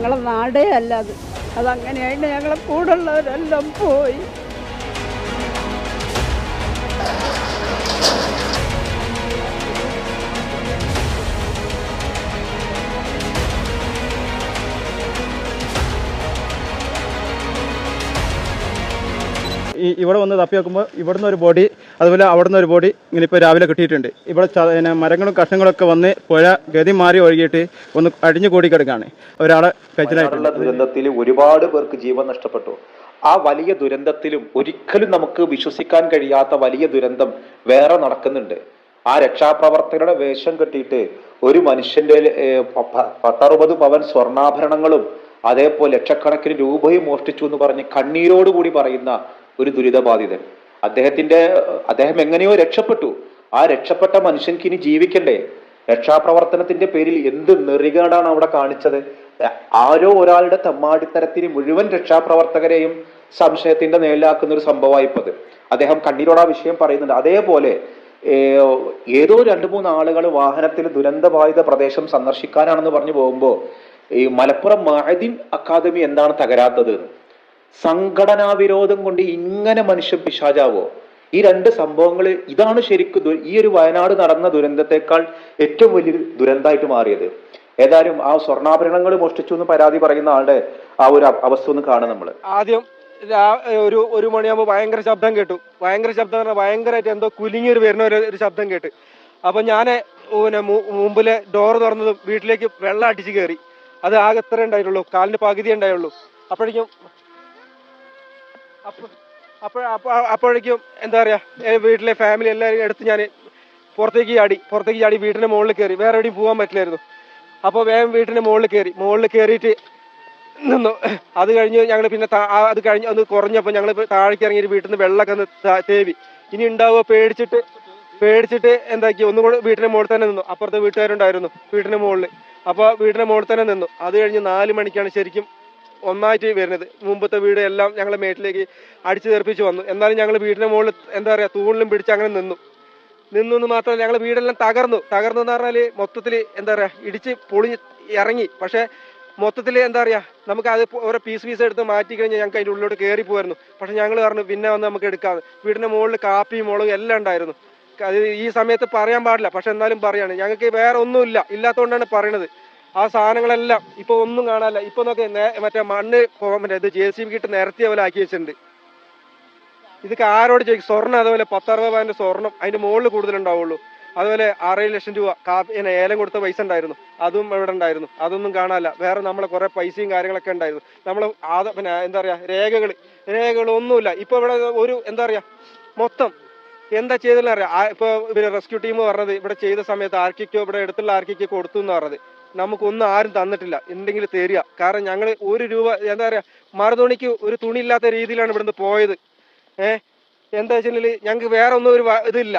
ഞങ്ങളെ നാടേ അല്ല അത്. അതങ്ങനെയായിട്ട് ഞങ്ങളെ കൂടെ ഉള്ളവരെല്ലാം പോയി. ഈ ഇവിടെ വന്ന് തപ്പി നോക്കുമ്പോൾ ഇവിടുന്ന് ഒരു ബോഡി അതുപോലെ അവിടുന്ന് ഒരു ബോഡി ഇങ്ങനെ ഇപ്പോൾ രാവിലെ കിട്ടിയിട്ടുണ്ട്. ഇവിടെ പിന്നെ മരങ്ങളും കഷ്ണങ്ങളൊക്കെ വന്ന് പുഴ ഗതി മാറി ഒഴുകിയിട്ട് ഒന്ന് അടിഞ്ഞു കൂടി കിടക്കുകയാണ് ഒരാളെ കഴിച്ചിട്ടുള്ള ദുരന്തത്തിൽ ഒരുപാട് പേർക്ക് ജീവൻ നഷ്ടപ്പെട്ടു. ആ വലിയ ദുരന്തത്തിലും ഒരിക്കലും നമുക്ക് വിശ്വസിക്കാൻ കഴിയാത്ത വലിയ ദുരന്തം വേറെ നടക്കുന്നുണ്ട്. ആ രക്ഷാപ്രവർത്തകരുടെ വേഷം കെട്ടിയിട്ട് ഒരു മനുഷ്യന്റെ പത്തറുപത് പവൻ സ്വർണാഭരണങ്ങളും അതേപോലെ ലക്ഷക്കണക്കിന് രൂപയും മോഷ്ടിച്ചു എന്ന് പറഞ്ഞ് കണ്ണീരോടുകൂടി പറയുന്ന ഒരു ദുരിതബാധിതൻ. അദ്ദേഹത്തിന്റെ അദ്ദേഹം എങ്ങനെയോ രക്ഷപ്പെട്ടു. ആ രക്ഷപ്പെട്ട മനുഷ്യൻക്ക് ഇനി ജീവിക്കണ്ടേ? രക്ഷാപ്രവർത്തനത്തിന്റെ പേരിൽ എന്ത് നെറികേടാണ് അവിടെ കാണിച്ചത്? ആരോ ഒരാളുടെ തമ്മാടിത്തരത്തിന് മുഴുവൻ രക്ഷാപ്രവർത്തകരെയും സംശയത്തിന്റെ നേരിലാക്കുന്ന ഒരു സംഭവമായിപ്പത്. അദ്ദേഹം കണ്ണീരോട് ആ വിഷയം പറയുന്നുണ്ട്. അതേപോലെ ഏതോ രണ്ടു മൂന്ന് ആളുകൾ വാഹനത്തിൽ ദുരന്തബാധിത പ്രദേശം സന്ദർശിക്കാനാണെന്ന് പറഞ്ഞു പോകുമ്പോൾ ഈ മലപ്പുറം മഹദിൻ അക്കാദമി എന്താണ് തകരാത്തത്. സംഘടനാ വിരോധം കൊണ്ട് ഇങ്ങനെ മനുഷ്യൻ പിശാചാവോ? ഈ രണ്ട് സംഭവങ്ങൾ ഇതാണ് ശരിക്കും ഈ ഒരു വയനാട് നടന്ന ദുരന്തത്തെക്കാൾ ഏറ്റവും വലിയൊരു ദുരന്തമായിട്ട് മാറിയത്. ഏതായാലും ആ സ്വർണാഭരണങ്ങൾ മോഷ്ടിച്ചു എന്ന് പരാതി പറയുന്ന ആളുടെ ആ ഒരു അവസ്ഥ ഒന്ന് കാണാം നമ്മൾ ആദ്യം ഒരു ഒരു മണിയാകുമ്പോൾ ഭയങ്കര ശബ്ദം കേട്ടു. ഭയങ്കര ശബ്ദം പറഞ്ഞാൽ ഭയങ്കരമായിട്ട് എന്തോ കുലുങ്ങി ഒരു വരുന്ന ഒരു ശബ്ദം കേട്ട്. അപ്പൊ ഞാൻ പിന്നെ മുമ്പിലെ ഡോർ തുറന്നതും വീട്ടിലേക്ക് വെള്ളം അടിച്ചു കയറി അത് ആകെ എത്ര ഉണ്ടായിട്ടുള്ളൂ? കാലിന്റെ പകുതി ഉണ്ടായുള്ളൂ. അപ്പോഴേക്കും അപ്പൊ- അപ്പോ അപ്പോ- അപ്പോഴേക്കും എന്താ പറയാ വീട്ടിലെ ഫാമിലി എല്ലാവരും എടുത്ത് ഞാൻ പുറത്തേക്ക് ചാടി പുറത്തേക്ക് ചാടി വീടിന്റെ മുകളിൽ കയറി. വേറെ എവിടെയും പോകാൻ പറ്റില്ലായിരുന്നു. അപ്പോൾ വേഗം വീടിന്റെ മുകളിൽ കയറി. മുകളിൽ കയറിയിട്ട് നിന്നു. അത് കഴിഞ്ഞ് ഞങ്ങൾ പിന്നെ അത് കഴിഞ്ഞ് ഒന്ന് കുറഞ്ഞപ്പോൾ ഞങ്ങൾ താഴേക്ക് ഇറങ്ങി വീട്ടിൽ നിന്ന് വെള്ളമൊക്കെ ഒന്ന് തേവി. ഇനി ഉണ്ടാവുക പേടിച്ചിട്ട് പേടിച്ചിട്ട് എന്താക്കി? ഒന്നും കൂടെ വീട്ടിന്റെ മുകളിൽ തന്നെ നിന്നു. അപ്പുറത്തെ വീട്ടുകാരുണ്ടായിരുന്നു വീട്ടിന്റെ മുകളിൽ. അപ്പോൾ വീട്ടിന്റെ മുകളിൽ തന്നെ നിന്നു. അത് കഴിഞ്ഞ് നാല് മണിക്കാണ് ശരിക്കും ഒന്നായിട്ട് വരുന്നത്. മുമ്പത്തെ വീട് എല്ലാം ഞങ്ങളെ മേട്ടിലേക്ക് അടിച്ചു തെറിപ്പിച്ച് വന്നു. എന്നാലും ഞങ്ങൾ വീടിന്റെ മുകളിൽ എന്താ പറയാ തൂണിലും പിടിച്ച് അങ്ങനെ നിന്നു. നിന്നു എന്ന് മാത്രമല്ല ഞങ്ങൾ വീടെല്ലാം തകർന്നു. തകർന്നു എന്ന് പറഞ്ഞാൽ മൊത്തത്തിൽ എന്താ പറയാ ഇടിച്ച് പൊളിഞ്ഞ് ഇറങ്ങി. പക്ഷേ മൊത്തത്തിൽ എന്താ പറയാ നമുക്ക് അത് ഓരോ പീസ് പീസ് എടുത്ത് മാറ്റി കഴിഞ്ഞാൽ ഞങ്ങൾക്ക് അതിന്റെ ഉള്ളിലോട്ട് കയറി പോയിരുന്നു പക്ഷേ ഞങ്ങൾ പറഞ്ഞു പിന്നെ വന്ന് നമുക്ക് എടുക്കാമെന്ന് വീടിന്റെ മുകളിൽ കാപ്പിയും മുളകും എല്ലാം ഉണ്ടായിരുന്നു. അത് ഈ സമയത്ത് പറയാൻ പാടില്ല. പക്ഷെ എന്നാലും പറയാണ്. ഞങ്ങൾക്ക് വേറെ ഒന്നുമില്ല. ഇല്ലാത്തതുകൊണ്ടാണ് പറയണത്. ആ സാധനങ്ങളെല്ലാം ഇപ്പൊ ഒന്നും കാണാനില്ല. ഇപ്പൊ നോക്കി മറ്റേ മണ്ണ് മറ്റേ ഇത് ജെ സി ബി കിട്ട് നിരത്തിയ പോലെ ആക്കി വെച്ചിട്ടുണ്ട്. ഇതൊക്കെ ആരോട് ചോദിക്കും? സ്വർണം അതുപോലെ പത്തറുപത് പവന്റെ സ്വർണം അതിന്റെ മുകളിൽ കൂടുതലുണ്ടാവുള്ളൂ. അതുപോലെ ആറേഴ് ലക്ഷം രൂപ കാപ്പി ഏലം കൊടുത്ത പൈസ ഉണ്ടായിരുന്നു. അതും ഇവിടെ ഉണ്ടായിരുന്നു. അതൊന്നും കാണാനില്ല. വേറെ നമ്മളെ കുറെ പൈസയും കാര്യങ്ങളൊക്കെ ഉണ്ടായിരുന്നു. നമ്മൾ ആദ പിന്നെ എന്താ പറയാ രേഖകൾ രേഖകൾ ഒന്നുമില്ല ഇപ്പൊ ഇവിടെ ഒരു എന്താ പറയാ മൊത്തം എന്താ ചെയ്തെന്ന് അറിയാം. ഇപ്പൊ റെസ്ക്യൂ ടീം പറഞ്ഞത് ഇവിടെ ചെയ്ത സമയത്ത് ആർക്കൊക്കെയോ ഇവിടെ എടുത്തുള്ള ആർക്കൊക്കെ കൊടുത്തു എന്ന് പറഞ്ഞത്. നമുക്കൊന്നും ആരും തന്നിട്ടില്ല. എന്തെങ്കിലും തരിക. കാരണം ഞങ്ങൾ ഒരു രൂപ എന്താ പറയുക മറുതുണിക്ക് ഒരു തുണി ഇല്ലാത്ത രീതിയിലാണ് ഇവിടുന്ന് പോയത്. ഏ? എന്താ വെച്ചിട്ടുണ്ടെങ്കിൽ ഞങ്ങൾക്ക് വേറെ ഒന്നും ഒരു ഇതില്ല.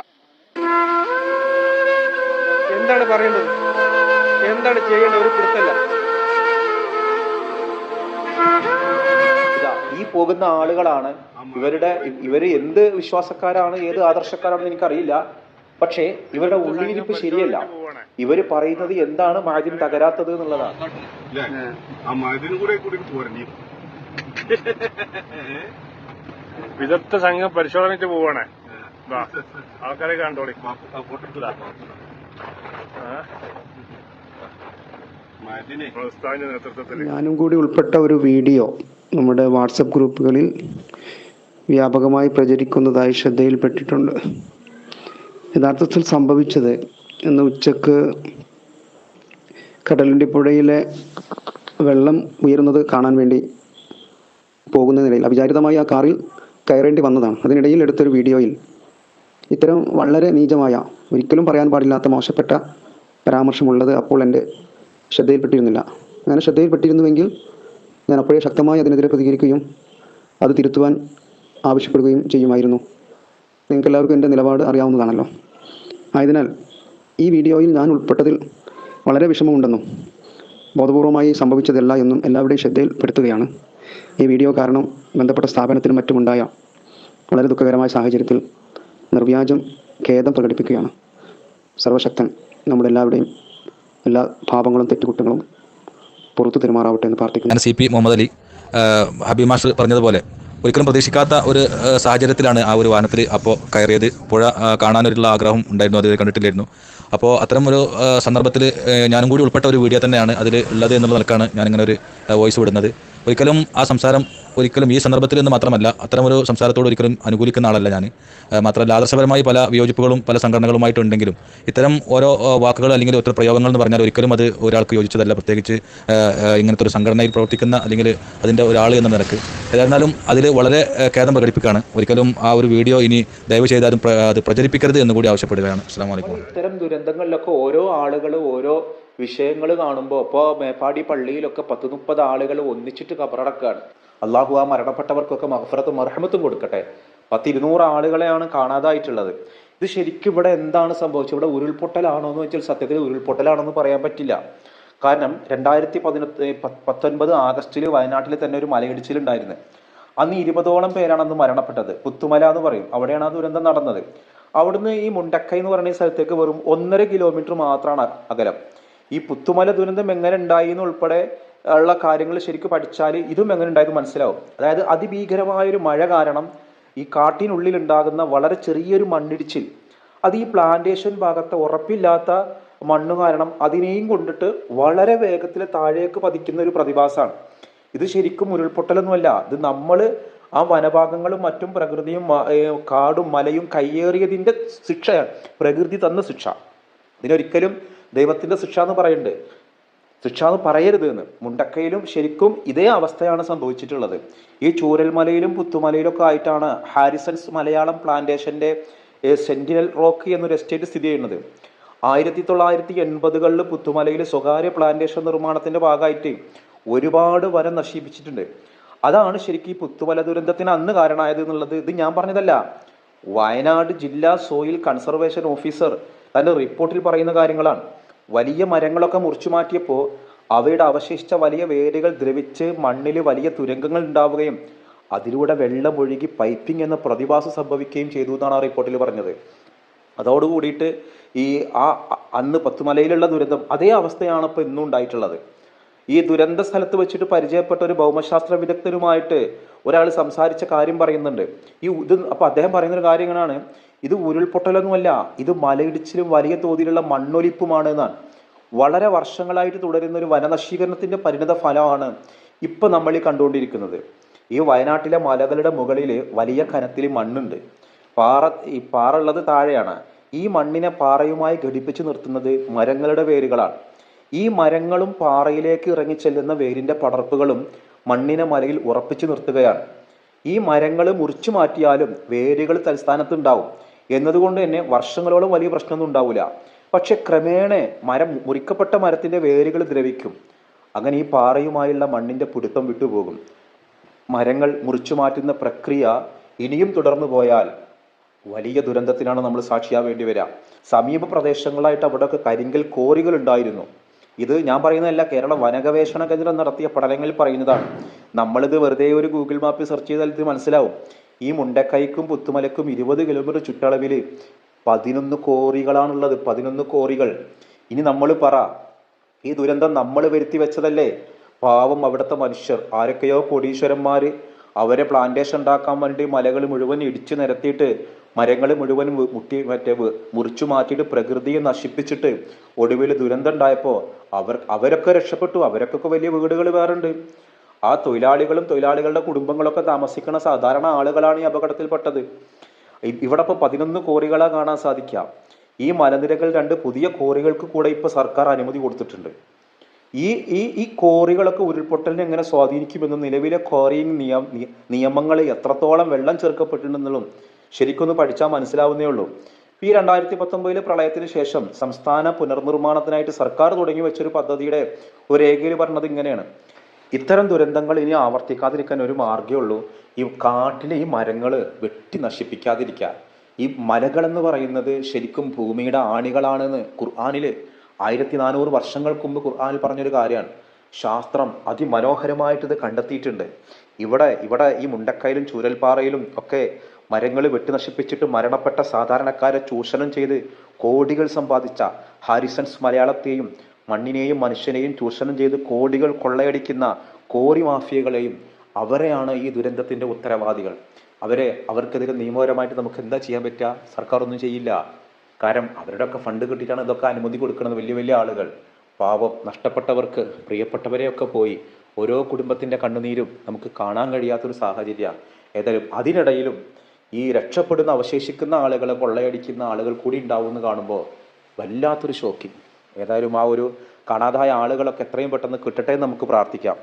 എന്താണ് പറയേണ്ടത്? എന്താണ് ചെയ്യേണ്ടത്? ഒരു പിടുത്തല്ല ഈ പോകുന്ന ആളുകളാണ് ഇവരുടെ ഇവർ എന്ത് വിശ്വാസക്കാരാണ് ഏത് ആദർശക്കാരാണെന്ന് എനിക്കറിയില്ല. പക്ഷേ ഇവരുടെ ഉള്ളിലിരിപ്പ് ശരിയല്ല. ഇവർ പറയുന്നത് എന്താണ് മാജിൻ തകരാത്തത് എന്നുള്ളതാണ്. വിദഗ്ധ സംഘം പരിശോധനയ്ക്ക് പോവാണ്. ആൾക്കാരെ കണ്ടോളി. ഞാനും കൂടി ഉൾപ്പെട്ട ഒരു വീഡിയോ നമ്മുടെ വാട്സപ്പ് ഗ്രൂപ്പുകളിൽ വ്യാപകമായി പ്രചരിക്കുന്നതായി ശ്രദ്ധയിൽപ്പെട്ടിട്ടുണ്ട്. യഥാർത്ഥത്തിൽ സംഭവിച്ചത് ഇന്ന് ഉച്ചയ്ക്ക് കടലുണ്ടി പുഴയിലെ വെള്ളം ഉയരുന്നത് കാണാൻ വേണ്ടി പോകുന്ന നിലയിൽ അവിചാരിതമായി ആ കാറിൽ കയറേണ്ടി വന്നതാണ്. അതിനിടയിൽ എടുത്തൊരു വീഡിയോയിൽ ഇത്തരം വളരെ നീചമായ ഒരിക്കലും പറയാൻ പാടില്ലാത്ത മോശപ്പെട്ട പരാമർശമുള്ളത് അപ്പോൾ എന്റെ ശ്രദ്ധയിൽപ്പെട്ടിരുന്നില്ല. അങ്ങനെ ശ്രദ്ധയിൽപ്പെട്ടിരുന്നുവെങ്കിൽ ഞാൻ അപ്പോഴേ ശക്തമായി അതിനെതിരെ പ്രതികരിക്കുകയും അത് തിരുത്തുവാൻ ആവശ്യപ്പെടുകയും ചെയ്യുമായിരുന്നു. നിങ്ങൾക്ക് എല്ലാവർക്കും എന്റെ നിലപാട് അറിയാവുന്നതാണല്ലോ. ആയതിനാൽ ഈ വീഡിയോയിൽ ഞാൻ ഉൾപ്പെട്ടതിൽ വളരെ വിഷമമുണ്ടെന്നും ബോധപൂർവമായി സംഭവിച്ചതല്ല എന്നും എല്ലാവരുടെയും ശ്രദ്ധയിൽപ്പെടുത്തുകയാണ്. ഈ വീഡിയോ കാരണം ബന്ധപ്പെട്ട സ്ഥാപനത്തിനും മറ്റുമുണ്ടായ വളരെ ദുഃഖകരമായ സാഹചര്യത്തിൽ നിർവ്യാജം ഖേദം പ്രകടിപ്പിക്കുകയാണ്. സർവശക്തൻ നമ്മുടെ എല്ലാവരുടെയും എല്ലാ പാപങ്ങളും തെറ്റുകുറ്റങ്ങളും പുറത്തു തെരുമാറാവട്ടെ എന്ന് പ്രാർത്ഥിക്കുന്നു. സി പി മുഹമ്മദ് അലി ഹബി മാഷ് പറഞ്ഞതുപോലെ ഒരിക്കലും പ്രതീക്ഷിക്കാത്ത ഒരു സാഹചര്യത്തിലാണ് ആ ഒരു വാഹനത്തിൽ അപ്പോൾ കയറിയത്. പുഴ കാണാനൊരുള്ള ആഗ്രഹം ഉണ്ടായിരുന്നു അത് കണ്ടിട്ടില്ലായിരുന്നു. അപ്പോൾ അത്തരം ഒരു സന്ദർഭത്തിൽ ഞാനും കൂടി ഉൾപ്പെട്ട ഒരു വീഡിയോ തന്നെയാണ് അതിൽ ഉള്ളത് എന്നുള്ള നിലക്കാണ് ഞാനിങ്ങനെ ഒരു വോയിസ് വിടുന്നത്. ഒരിക്കലും ആ സംസാരം ഒരിക്കലും ഈ സന്ദർഭത്തിൽ നിന്ന് മാത്രമല്ല അത്തരമൊരു സംസാരത്തോട് ഒരിക്കലും അനുകൂലിക്കുന്ന ആളല്ല ഞാൻ. മാത്രമല്ല ആദർശപരമായി പല വിയോജിപ്പുകളും പല സംഘടനകളുമായിട്ടുണ്ടെങ്കിലും ഇത്തരം ഓരോ വാക്കുകൾ അല്ലെങ്കിൽ ഒത്തിരി പ്രയോഗങ്ങൾ എന്ന് പറഞ്ഞാൽ ഒരിക്കലും അത് ഒരാൾക്ക് യോജിച്ചതല്ല. പ്രത്യേകിച്ച് ഇങ്ങനത്തെ ഒരു സംഘടനയിൽ പ്രവർത്തിക്കുന്ന അല്ലെങ്കിൽ അതിന്റെ ഒരാൾ എന്ന നിലയ്ക്ക്. ഏതായിരുന്നാലും അതിൽ വളരെ ഖേദം പ്രകടിപ്പിക്കുകയാണ്. ഒരിക്കലും ആ ഒരു വീഡിയോ ഇനി ദയവ് ചെയ്താലും അത് അത് പ്രചരിപ്പിക്കരുത് എന്ന് കൂടി ആവശ്യപ്പെടുകയാണ്. അസ്സാം വലൈക്കും ഇത്തരം ദുരന്തങ്ങളിലൊക്കെ ഓരോ ആളുകൾ ഓരോ വിഷയങ്ങൾ കാണുമ്പോൾ ഇപ്പോൾ മേപ്പാടി പള്ളിയിലൊക്കെ പത്ത് മുപ്പത് ആളുകൾ ഒന്നിച്ചിട്ട് കബറടക്കുകയാണ് അള്ളാഹു ആ മരണപ്പെട്ടവർക്കൊക്കെ മഹഫറത്തും മർഹമത്തും കൊടുക്കട്ടെ. പത്തിരുന്നൂറ് ആളുകളെയാണ് കാണാതായിട്ടുള്ളത്. ഇത് ശരിക്കും ഇവിടെ എന്താണ് സംഭവിച്ചത്? ഇവിടെ ഉരുൾപൊട്ടലാണോ എന്ന് വെച്ചാൽ സത്യത്തിൽ ഉരുൾപൊട്ടലാണെന്ന് പറയാൻ പറ്റില്ല. കാരണം രണ്ടായിരത്തി പതിനെട്ട് പത്തൊൻപത് ആഗസ്റ്റിൽ വയനാട്ടിൽ തന്നെ ഒരു മലയിടിച്ചിലുണ്ടായിരുന്നു. അന്ന് ഇരുപതോളം പേരാണ് അന്ന് മരണപ്പെട്ടത്. പുത്തുമല എന്ന് പറയും. അവിടെയാണ് ആ ദുരന്തം നടന്നത്. അവിടുന്ന് ഈ മുണ്ടക്കൈ എന്ന് പറയുന്ന സ്ഥലത്തേക്ക് വെറും ഒന്നര കിലോമീറ്റർ മാത്രമാണ് അകലം. ഈ പുത്തുമല ദുരന്തം എങ്ങനെ ഉണ്ടായി എന്നുൾപ്പെടെ ഉള്ള കാര്യങ്ങൾ ശരിക്കും പഠിച്ചാൽ ഇതും എങ്ങനെ ഉണ്ടായത് മനസ്സിലാവും. അതായത് അതിഭീകരമായൊരു മഴ കാരണം ഈ കാട്ടിനുള്ളിൽ ഉണ്ടാകുന്ന വളരെ ചെറിയൊരു മണ്ണിടിച്ചിൽ. അത് ഈ പ്ലാന്റേഷൻ ഭാഗത്തെ ഉറപ്പില്ലാത്ത മണ്ണ് കാരണം അതിനെയും കൊണ്ടിട്ട് വളരെ വേഗത്തിൽ താഴേക്ക് പതിക്കുന്ന ഒരു പ്രതിഭാസമാണ്. ഇത് ശരിക്കും ഉരുൾപൊട്ടലൊന്നുമല്ല. ഇത് നമ്മൾ ആ വനഭാഗങ്ങളും മറ്റും പ്രകൃതിയും കാടും മലയും കയ്യേറിയതിന്റെ ശിക്ഷയാണ്. പ്രകൃതി തന്ന ശിക്ഷ. ഇതിനൊരിക്കലും ദൈവത്തിന്റെ ശിക്ഷ എന്ന് പറയുന്നുണ്ട്. ശിക്ഷ എന്ന് പറയരുത് എന്ന്. മുണ്ടക്കയിലും ശരിക്കും ഇതേ അവസ്ഥയാണ് സംഭവിച്ചിട്ടുള്ളത്. ഈ ചൂരൽമലയിലും പുത്തുമലയിലൊക്കെ ആയിട്ടാണ് ഹാരിസൺസ് മലയാളം പ്ലാന്റേഷന്റെ സെന്റിനൽ റോക്ക് എന്നൊരു എസ്റ്റേറ്റ് സ്ഥിതി ചെയ്യുന്നത്. ആയിരത്തി തൊള്ളായിരത്തി എൺപതുകളിൽ പുത്തുമലയിൽ സ്വകാര്യ പ്ലാന്റേഷൻ നിർമ്മാണത്തിന്റെ ഭാഗമായിട്ട് ഒരുപാട് വനം നശിപ്പിച്ചിട്ടുണ്ട്. അതാണ് ശരിക്കും ഈ പുത്തുമല ദുരന്തത്തിന് അന്ന് കാരണമായത് എന്നുള്ളത്. ഇത് ഞാൻ പറഞ്ഞതല്ല. വയനാട് ജില്ലാ സോയിൽ കൺസർവേഷൻ ഓഫീസർ തന്റെ റിപ്പോർട്ടിൽ പറയുന്ന കാര്യങ്ങളാണ്. വലിയ മരങ്ങളൊക്കെ മുറിച്ചു മാറ്റിയപ്പോൾ അവയുടെ അവശേഷിച്ച വലിയ വേരുകൾ ദ്രവിച്ച് മണ്ണിൽ വലിയ തുരങ്കങ്ങൾ ഉണ്ടാവുകയും അതിലൂടെ വെള്ളം ഒഴുകി പൈപ്പിംഗ് എന്ന പ്രതിഭാസം സംഭവിക്കുകയും ചെയ്തു എന്നാണ് ആ റിപ്പോർട്ടിൽ പറഞ്ഞത്. അതോടുകൂടിയിട്ട് ഈ ആ അന്ന് പത്തുമലയിലുള്ള ദുരന്തം അതേ അവസ്ഥയാണ് ഇപ്പോൾ ഇന്നും ഉണ്ടായിട്ടുള്ളത്. ഈ ദുരന്ത സ്ഥലത്ത് വെച്ചിട്ട് പരിചയപ്പെട്ട ഒരു ഭൗമശാസ്ത്ര വിദഗ്ധരുമായിട്ട് ഒരാൾ സംസാരിച്ച കാര്യം പറയുന്നുണ്ട്. ഈ ഇത് അപ്പൊ അദ്ദേഹം പറയുന്ന ഒരു കാര്യം ഇങ്ങനെയാണ് ഇത് ഉരുൾപൊട്ടലൊന്നുമല്ല ഇത് മലയിടിച്ചിലും വലിയ തോതിലുള്ള മണ്ണൊലിപ്പുമാണ് എന്നാണ്. വളരെ വർഷങ്ങളായിട്ട് തുടരുന്ന ഒരു വനനശീകരണത്തിന്റെ പരിണിത ഫലമാണ് ഇപ്പൊ നമ്മൾ ഈ കണ്ടുകൊണ്ടിരിക്കുന്നത്. ഈ വയനാട്ടിലെ മലകളുടെ മുകളിൽ വലിയ കനത്തിൽ മണ്ണുണ്ട്. പാറ ഈ പാറ ഉള്ളത് താഴെയാണ്. ഈ മണ്ണിനെ പാറയുമായി ഘടിപ്പിച്ച് നിർത്തുന്നത് മരങ്ങളുടെ വേരുകളാണ്. ഈ മരങ്ങളും പാറയിലേക്ക് ഇറങ്ങി ചെല്ലുന്ന വേരിന്റെ പടർപ്പുകളും മണ്ണിനെ മലയിൽ ഉറപ്പിച്ചു നിർത്തുകയാണ്. ഈ മരങ്ങൾ മുറിച്ചു മാറ്റിയാലും വേരുകൾ തൽസ്ഥാനത്ത് ഉണ്ടാവും. എന്നതുകൊണ്ട് തന്നെ വർഷങ്ങളോളം വലിയ പ്രശ്നമൊന്നും ഉണ്ടാവില്ല. പക്ഷെ ക്രമേണ മരം മുറിക്കപ്പെട്ട മരത്തിന്റെ വേരുകൾ ദ്രവിക്കും. അങ്ങനെ ഈ പാറയുമായുള്ള മണ്ണിന്റെ പിടുത്തം വിട്ടുപോകും. മരങ്ങൾ മുറിച്ചു മാറ്റുന്ന പ്രക്രിയ ഇനിയും തുടർന്നു പോയാൽ വലിയ ദുരന്തത്തിനാണ് നമ്മൾ സാക്ഷിയാവേണ്ടി വരിക. സമീപ പ്രദേശങ്ങളായിട്ട് അവിടെയൊക്കെ കരിങ്കൽ കോറികൾ ഉണ്ടായിരുന്നു. ഇത് ഞാൻ പറയുന്നതല്ല കേരള വനഗവേഷണ കേന്ദ്രം നടത്തിയ പഠനങ്ങളിൽ പറയുന്നതാണ്. നമ്മളിത് വെറുതെ ഒരു ഗൂഗിൾ മാപ്പിൽ സെർച്ച് ചെയ്താൽ ഇത് മനസ്സിലാവും. ഈ മുണ്ടക്കൈക്കും പുത്തുമലക്കും ഇരുപത് കിലോമീറ്റർ ചുറ്റളവിൽ പതിനൊന്ന് കോറികളാണുള്ളത്. പതിനൊന്ന് കോറികൾ. ഇനി നമ്മൾ പറ ഈ ദുരന്തം നമ്മൾ വരുത്തി വെച്ചതല്ലേ? പാവം അവിടുത്തെ മനുഷ്യർ. ആരൊക്കെയോ കോടീശ്വരന്മാർ അവരെ പ്ലാന്റേഷൻ ഉണ്ടാക്കാൻ വേണ്ടി മലകൾ മുഴുവൻ ഇടിച്ചു നിരത്തിയിട്ട് മരങ്ങൾ മുഴുവൻ മുട്ടി മറ്റേ മുറിച്ചു മാറ്റിയിട്ട് പ്രകൃതിയെ നശിപ്പിച്ചിട്ട് ഒടുവിൽ ദുരന്തം ഉണ്ടായപ്പോൾ അവർ അവരൊക്കെ രക്ഷപ്പെട്ടു. അവരൊക്കെ വലിയ വീടുകൾ വേറുണ്ട്. ആ തൊഴിലാളികളും തൊഴിലാളികളുടെ കുടുംബങ്ങളൊക്കെ താമസിക്കുന്ന സാധാരണ ആളുകളാണ് ഈ അപകടത്തിൽപ്പെട്ടത്. ഇവിടെ ഇപ്പൊ പതിനൊന്ന് കോറികളെ കാണാൻ സാധിക്കാം. ഈ മലനിരകൾ രണ്ട് പുതിയ കോറികൾക്ക് കൂടെ ഇപ്പൊ സർക്കാർ അനുമതി കൊടുത്തിട്ടുണ്ട്. ഈ ഈ ഈ കോറികളൊക്കെ ഉരുൾപൊട്ടലിനെ എങ്ങനെ സ്വാധീനിക്കുമെന്ന് നിലവിലെ കോറിങ് നിയമ നിയമങ്ങൾ എത്രത്തോളം വെള്ളം ചേർക്കപ്പെട്ടിട്ടുണ്ടെന്നുള്ളതും ശരിക്കൊന്ന് പഠിച്ചാൽ മനസ്സിലാവുന്നേ ഉള്ളൂ. ഈ രണ്ടായിരത്തി പത്തൊമ്പതിലെ പ്രളയത്തിന് ശേഷം സംസ്ഥാന പുനർനിർമ്മാണത്തിനായിട്ട് സർക്കാർ തുടങ്ങി വെച്ചൊരു പദ്ധതിയുടെ ഒരു രേഖയിൽ പറഞ്ഞത് ഇങ്ങനെയാണ്. ഇത്തരം ദുരന്തങ്ങൾ ഇനി ആവർത്തിക്കാതിരിക്കാൻ ഒരു മാർഗമേ ഉള്ളൂ. ഈ കാട്ടിലെ ഈ മരങ്ങൾ വെട്ടി നശിപ്പിക്കാതിരിക്കുക ഈ മലകൾ എന്ന് പറയുന്നത് ശരിക്കും ഭൂമിയുടെ ആണികളാണെന്ന് ഖുർആാനിൽ ആയിരത്തി നാനൂറ് വർഷങ്ങൾക്ക് മുമ്പ് ഖുർആാനിൽ പറഞ്ഞൊരു കാര്യമാണ്. ശാസ്ത്രം അതിമനോഹരമായിട്ട് ഇത് കണ്ടെത്തിയിട്ടുണ്ട്. ഇവിടെ ഇവിടെ ഈ മുണ്ടക്കയിലും ചൂരൽപ്പാറയിലും ഒക്കെ മരങ്ങൾ വെട്ടി നശിപ്പിച്ചിട്ട് മരണപ്പെട്ട സാധാരണക്കാരെ ചൂഷണം ചെയ്ത് കോടികൾ സമ്പാദിച്ച ഹാരിസൺസ് മലയാളത്തെയും മണ്ണിനെയും മനുഷ്യനെയും ചൂഷണം ചെയ്ത് കോടികൾ കൊള്ളയടിക്കുന്ന കോറി മാഫിയകളെയും അവരെയാണ് ഈ ദുരന്തത്തിന്റെ ഉത്തരവാദികൾ. അവരെ അവർക്കെതിരെ നിയമപരമായിട്ട് നമുക്ക് എന്താ ചെയ്യാൻ പറ്റുക സർക്കാർ ഒന്നും ചെയ്യില്ല. കാരണം അവരുടെ ഒക്കെ ഫണ്ട് കിട്ടിയിട്ടാണ് ഇതൊക്കെ അനുമതി കൊടുക്കുന്നത് വലിയ വലിയ ആളുകൾ. പാവം നഷ്ടപ്പെട്ടവർക്ക് പ്രിയപ്പെട്ടവരെയൊക്കെ പോയി ഓരോ കുടുംബത്തിന്റെ കണ്ണുനീരും നമുക്ക് കാണാൻ കഴിയാത്തൊരു സാഹചര്യമാണ് ഏതായാലും അതിനിടയിലും ഈ രക്ഷപ്പെടുന്ന അവശേഷിക്കുന്ന ആളുകളെ കൊള്ളയടിക്കുന്ന ആളുകൾ കൂടി ഉണ്ടാവുമെന്ന് കാണുമ്പോൾ വല്ലാത്തൊരു ഷോക്കിംഗ് ഏതായാലും ആ ഒരു കാണാതായ ആളുകളൊക്കെ എത്രയും പെട്ടെന്ന് കിട്ടട്ടെ എന്ന് നമുക്ക് പ്രാർത്ഥിക്കാം.